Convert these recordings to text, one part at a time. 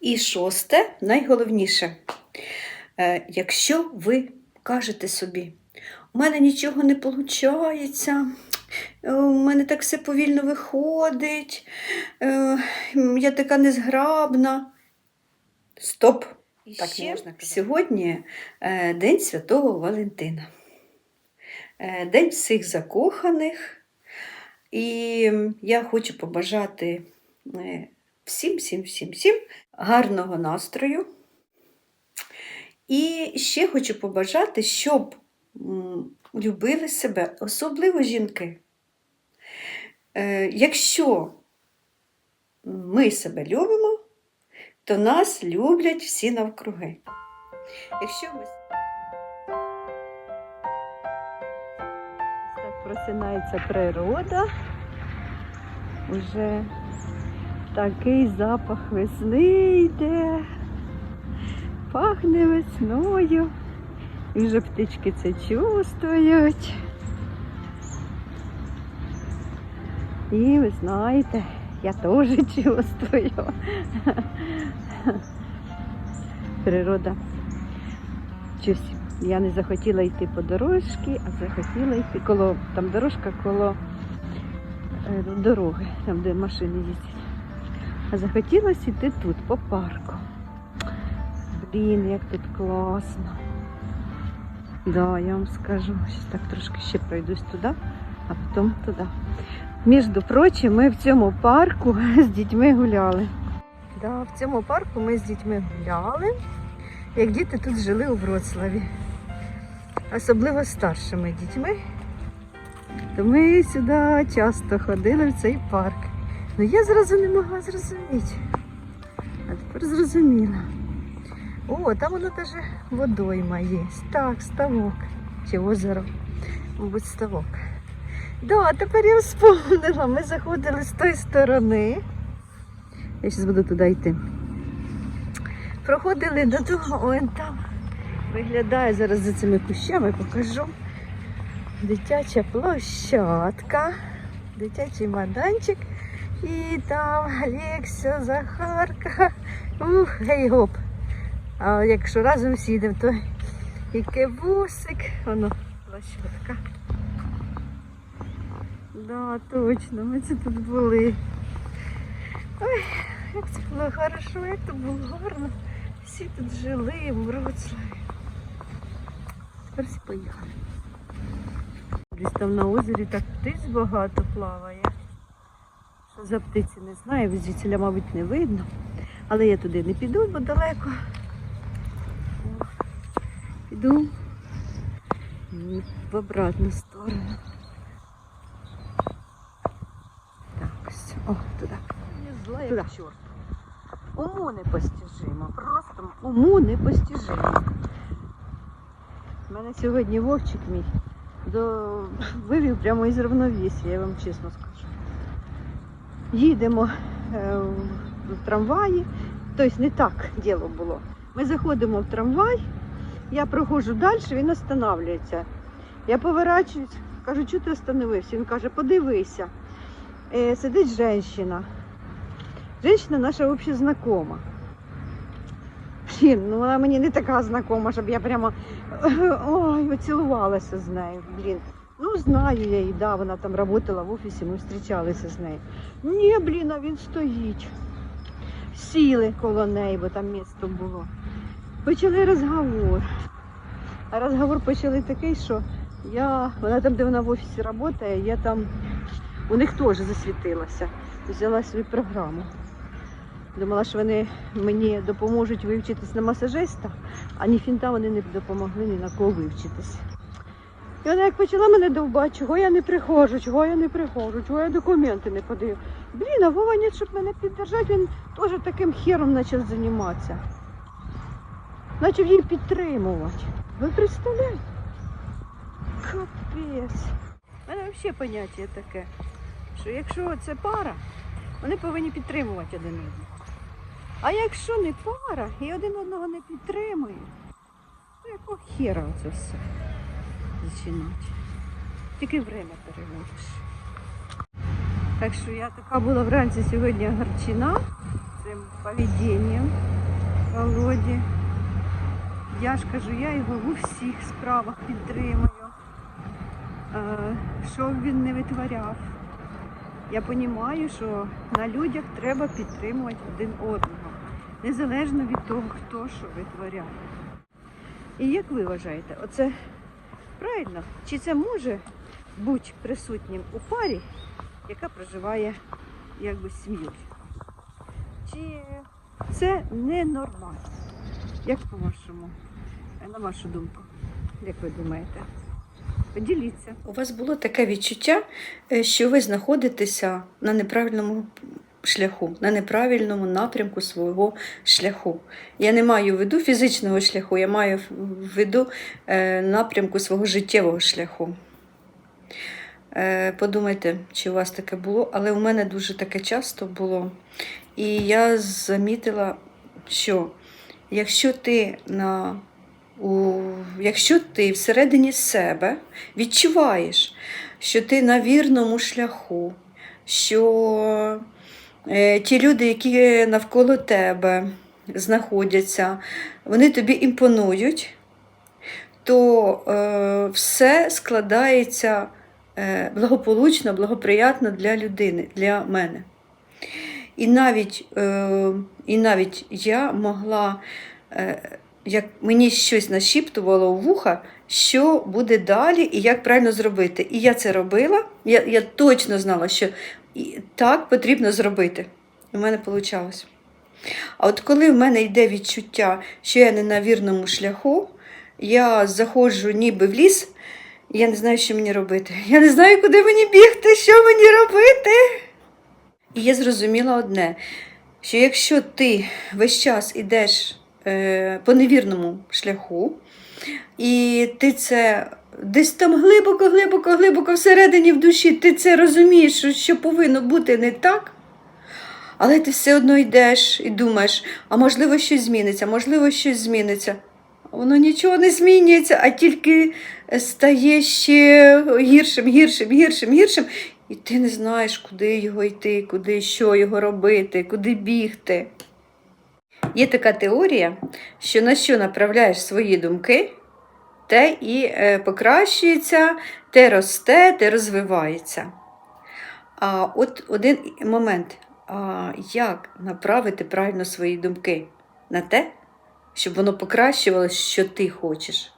І шосте, найголовніше, Е, якщо ви кажете собі, у мене нічого не виходить, у мене так все повільно виходить, е, я така незграбна. Стоп! Так Ще можна казати. Сьогодні е, День Святого Валентина. Е, День всіх закоханих. І я хочу побажати е, всім, всім, всім, всім гарного настрою. І ще хочу побажати, щоб любили себе, особливо жінки. Е, Якщо ми себе любимо, то нас люблять всі навкруги. Якщо ми Так просинається природа. Уже такий запах весни йде, пахне весною. І вже птички це чувствують. І ви знаєте, я теж чувствую. Природа. Щось я не захотіла йти по дорожці, а захотіла йти коло, там дорожка коло е, дороги, там де машини їздять. А захотілося йти тут, по парку. Блін, як тут класно. Да, я вам скажу. Щас так трошки ще пройдусь туди, а потім туди. Між прочим, ми в цьому парку з дітьми гуляли. Да, в цьому парку ми з дітьми гуляли, як діти тут жили у Вроцлаві. Особливо старшими дітьми. То ми сюди часто ходили в цей парк. Ну я зразу не могла зрозуміти. А тепер зрозуміла. О, там воно теж водойма є. Так, ставок. Чи озеро. Мабуть, ставок. Да, тепер я вспомнила. Ми заходили з тої сторони. Я зараз буду туди йти. Проходили до того, он там виглядає зараз за цими кущами, покажу. Дитяча площадка, дитячий майданчик. І там Алексія, Захарка. Ух, гей гоп. А якщо разом сідемо, то і кебусик, воно площадка. Да, точно, ми це тут були. Ой, як це було хорошо, як це було гарно. Всі тут жили в Вроцлаві. Тепер всі поїхали. Десь там на озері так птиць багато плаває. Що за птиці не знаю, звідсіля, мабуть, не видно. Але я туди не піду, бо далеко. О, Піду в обратну сторону. Так, ось. О, туди. зла Туди. Уму непостижимо. Просто уму непостижимо. У мене сьогодні вовчик мій до... вивів прямо із равновесія, я вам чесно скажу. Їдемо е, в- трамваї, тобто не так діло було. Ми заходимо в трамвай, я проходжу далі, він останавливається. Я поворачуюсь, кажу, чого ти остановився? Він каже, подивися. Е, сидить жінка. Женщина наша общая знакома. Блін, ну вона мені не така знакома, щоб я прямо ой, оцілувалася з нею. Блін. Ну, знаю я її, да, вона там працювала в офісі, ми зустрічалися з нею. Ні, блін, а він стоїть. Сіли коло неї, бо там місто було. Почали розговор. А розговор почали такий, що я, вона там, де вона в офісі працює, я там у них теж засвітилася. Взяла свою програму. Думала, що вони мені допоможуть вивчитись на масажиста, а ні фінта вони не допомогли ні на кого вивчитись. І вона як почала мене довбати, чого я не приходжу, чого я не приходжу, чого я документи не подаю. Блін, а Вова ні, щоб мене підтримати, він теж таким хером почав займатися. Почав її підтримувати. Ви представляєте? Капець. У мене взагалі поняття таке, що якщо це пара, вони повинні підтримувати один одного. А якщо не пара і один одного не підтримує, то якого хера це все починати? Тільки время переводиш. Так що я така була вранці сьогодні гарчина цим поведінням. Володі. Я ж кажу, я його в усіх справах підтримую. Е, Що б він не витворяв. Я розумію, що на людях треба підтримувати один одного, незалежно від того, хто що витворяє. І як ви вважаєте, оце правильно? Чи це може бути присутнім у парі, яка проживає якби з сім'єю? Чи це ненормально? Як по-вашому? На вашу думку? Як ви думаєте? Поділіться. У вас було таке відчуття, е, що ви знаходитеся на неправильному шляху, на неправильному напрямку свого шляху. Я не маю в виду фізичного шляху, я маю в виду е, напрямку свого життєвого шляху. Е, Подумайте, чи у вас таке було, але у мене дуже таке часто було. І я замітила, що якщо ти на у, якщо ти всередині себе відчуваєш, що ти на вірному шляху, що ті люди, які навколо тебе знаходяться, вони тобі імпонують, то е, все складається е, благополучно, благоприятно для людини, для мене. І навіть, е, і навіть я могла, е, як мені щось нашіптувало в вуха, що буде далі і як правильно зробити. І я це робила. Я, я точно знала, що і так потрібно зробити. В мене вийшло. А от коли в мене йде відчуття, що я не на вірному шляху, я заходжу ніби в ліс, я не знаю, що мені робити. Я не знаю, куди мені бігти, що мені робити. І я зрозуміла одне, що якщо ти весь час ідеш е, по невірному шляху, і ти це десь там глибоко, глибоко, глибоко всередині в душі, ти це розумієш, що, повинно бути не так, але ти все одно йдеш і думаєш, а можливо щось зміниться, можливо, щось зміниться. Воно нічого не змінюється, а тільки стає ще гіршим, гіршим, гіршим, гіршим. І ти не знаєш, куди його йти, куди що його робити, куди бігти. Є така теорія, що на що направляєш свої думки, те і е, покращується, те росте, те розвивається. А от один момент, а як направити правильно свої думки на те, щоб воно покращувалося, що ти хочеш,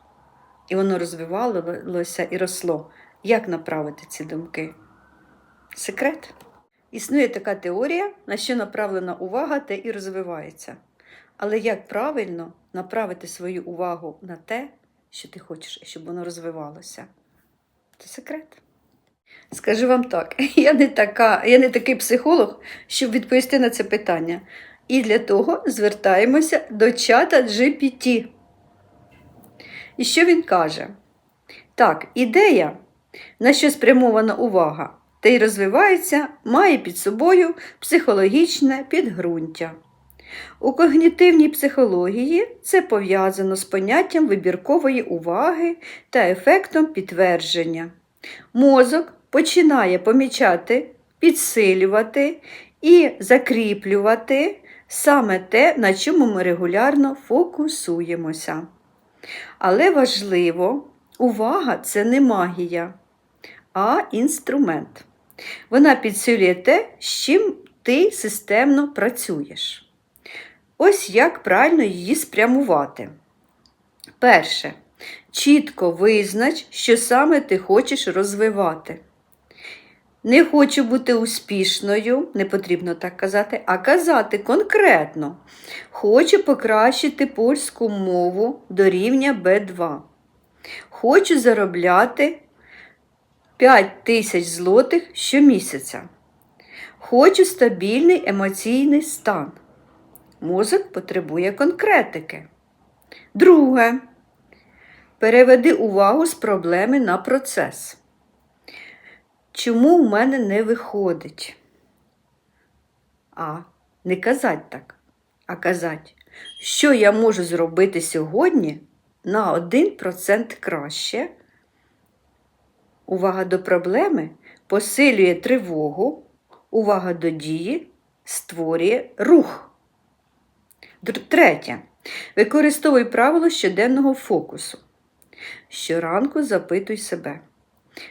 і воно розвивалося і росло. Як направити ці думки? Секрет. Існує така теорія, на що направлена увага, те і розвивається. Але як правильно направити свою увагу на те, що ти хочеш, щоб воно розвивалося? Це секрет. Скажу вам так, я не, така, я не такий психолог, щоб відповісти на це питання. І для того звертаємося до чата GPT. І що він каже? Так, ідея, на що спрямована увага, та й розвивається, має під собою психологічне підґрунтя. У когнітивній психології це пов'язано з поняттям вибіркової уваги та ефектом підтвердження. Мозок починає помічати, підсилювати і закріплювати саме те, на чому ми регулярно фокусуємося. Але важливо, увага це не магія, а інструмент. Вона підсилює те, з чим ти системно працюєш. Ось як правильно її спрямувати. Перше. Чітко визнач, що саме ти хочеш розвивати. Не хочу бути успішною, не потрібно так казати, а казати конкретно. Хочу покращити польську мову до рівня Б2. Хочу заробляти 5 тисяч злотих щомісяця. Хочу стабільний емоційний стан. Мозок потребує конкретики. Друге. Переведи увагу з проблеми на процес. Чому у мене не виходить? А, не казать так, а казать, що я можу зробити сьогодні на 1% краще. Увага до проблеми посилює тривогу, увага до дії створює рух. Третє. Використовуй правило щоденного фокусу. Щоранку запитуй себе,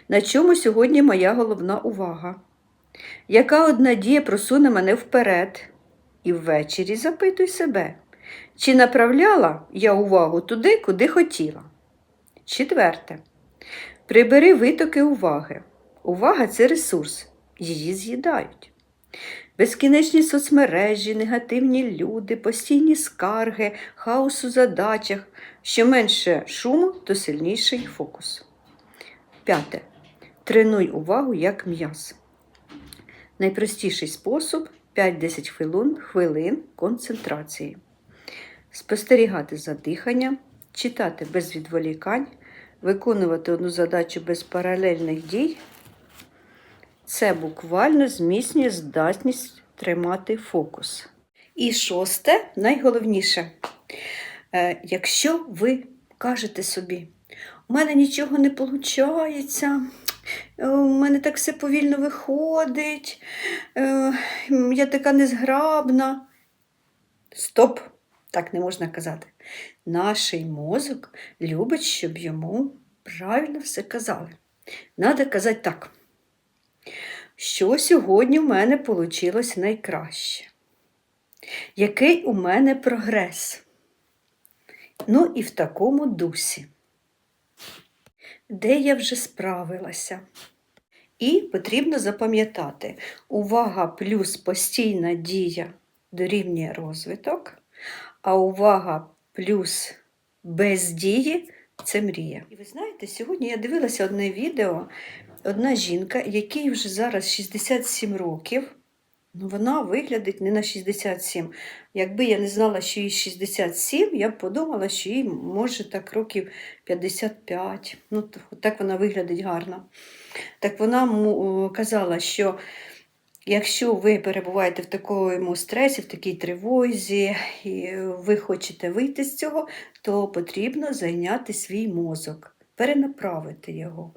на чому сьогодні моя головна увага? Яка одна дія просуне мене вперед? І ввечері запитуй себе, чи направляла я увагу туди, куди хотіла? Четверте. Прибери витоки уваги. Увага це ресурс, її з'їдають. Безкінечні соцмережі, негативні люди, постійні скарги, хаос у задачах. Що менше шуму, то сильніший фокус. П'яте. Тренуй увагу як м'яз. Найпростіший спосіб 5-10 хвилин, хвилин концентрації. Спостерігати за диханням, читати без відволікань, виконувати одну задачу без паралельних дій. Це буквально зміцнює здатність тримати фокус. І шосте, найголовніше, Е, якщо ви кажете собі, у мене нічого не виходить, у мене так все повільно виходить, е, я така незграбна. Стоп! Так не можна казати. Наш мозок любить, щоб йому правильно все казали. Надо казати так. Що сьогодні в мене вийшло найкраще? Який у мене прогрес? Ну і в такому дусі. Де я вже справилася? І потрібно запам'ятати, увага плюс постійна дія дорівнює розвиток, а увага плюс без дії це мрія. І ви знаєте, сьогодні я дивилася одне відео, одна жінка, якій вже зараз 67 років. Ну, вона виглядить не на 67. Якби я не знала, що їй 67, я б подумала, що їй може так років 55. Ну, так вона виглядить гарно. Так вона казала, що якщо ви перебуваєте в такому стресі, в такій тривозі, і ви хочете вийти з цього, то потрібно зайняти свій мозок, перенаправити його.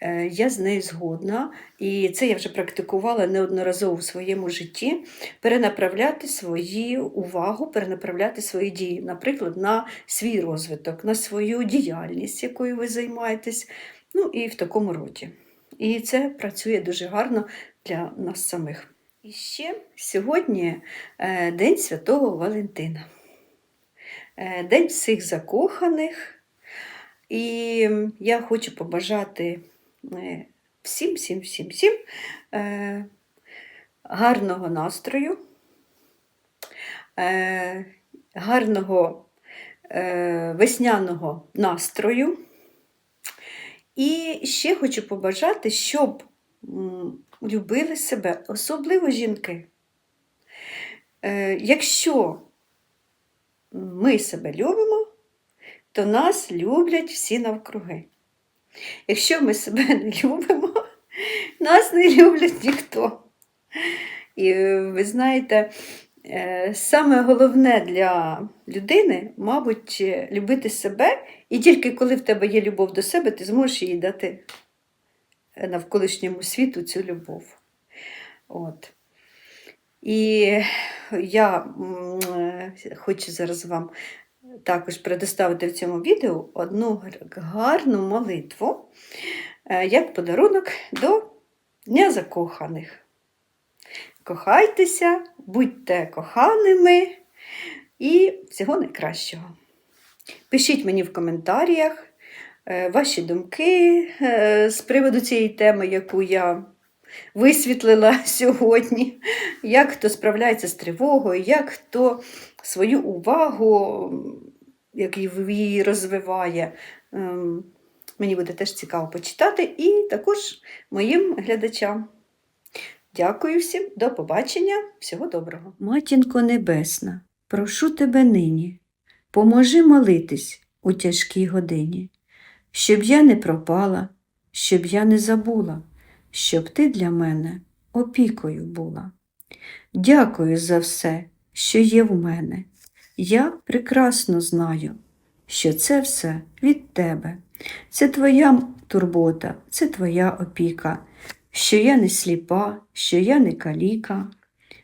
Е, Я з нею згодна, і це я вже практикувала неодноразово в своєму житті. Перенаправляти свою увагу, перенаправляти свої дії, наприклад, на свій розвиток, на свою діяльність, якою ви займаєтесь, ну і в такому роді. І це працює дуже гарно для нас самих. І ще сьогодні е, День Святого Валентина, Е, День всіх закоханих. І я хочу побажати всім, всім, всім, всім е, гарного настрою, е, гарного е, весняного настрою. І ще хочу побажати, щоб любили себе, особливо жінки. Е, якщо ми себе любимо, то нас люблять всі навкруги. Якщо ми себе не любимо, нас не люблять ніхто. І ви знаєте, е, саме головне для людини, мабуть, любити себе, і тільки коли в тебе є любов до себе, ти зможеш їй дати е, навколишньому світу цю любов. От. І я е, хочу зараз вам також предоставити в цьому відео одну гар- гарну молитву е, як подарунок до Дня закоханих. Кохайтеся, будьте коханими і всього найкращого. Пишіть мені в коментарях е, ваші думки е, з приводу цієї теми, яку я висвітлила сьогодні, як хто справляється з тривогою, як хто свою увагу, як її розвиває. Ем, Мені буде теж цікаво почитати, і також моїм глядачам. Дякую всім, до побачення, всього доброго. Матінко Небесна, прошу тебе нині, поможи молитись у тяжкій годині, щоб я не пропала, щоб я не забула, щоб ти для мене опікою була. Дякую за все, що є в мене. Я прекрасно знаю, що це все від тебе. Це твоя турбота, це твоя опіка, що я не сліпа, що я не каліка.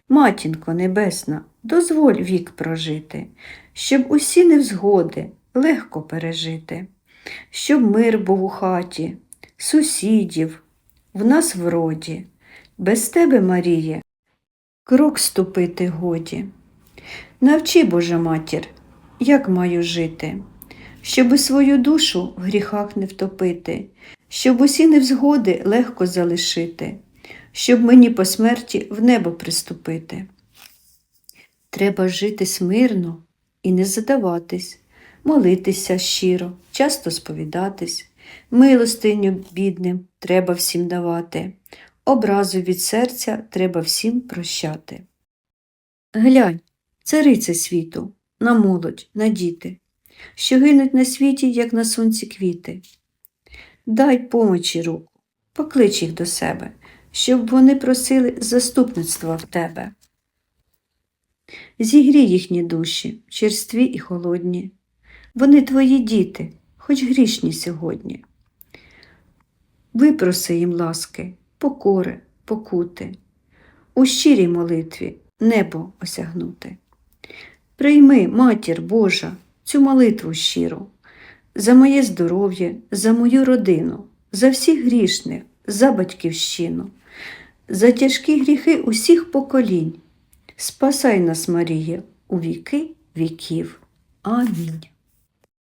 Матінко небесна, дозволь вік прожити, щоб усі невзгоди легко пережити, щоб мир був у хаті, сусідів, в нас в роді, без тебе, Маріє, крок ступити годі. Навчи, Божа матір, як маю жити, щоби свою душу в гріхах не втопити, щоб усі невзгоди легко залишити, щоб мені по смерті в небо приступити. Треба жити смирно і не задаватись, молитися щиро, часто сповідатись, милостиню бідним треба всім давати, образу від серця треба всім прощати. Глянь, цариця світу, на молодь, на діти, що гинуть на світі, як на сонці квіти. Дай помочі руку, поклич їх до себе, щоб вони просили заступництва в тебе. Зігрій їхні душі, черстві і холодні. Вони твої діти, хоч грішні сьогодні. Випроси їм ласки, покори, покути, у щирій молитві небо осягнути. Прийми, матір Божа, цю молитву щиру, за моє здоров'я, за мою родину, за всіх грішних, за батьківщину, за тяжкі гріхи усіх поколінь. Спасай нас, Марія, у віки віків. Амінь.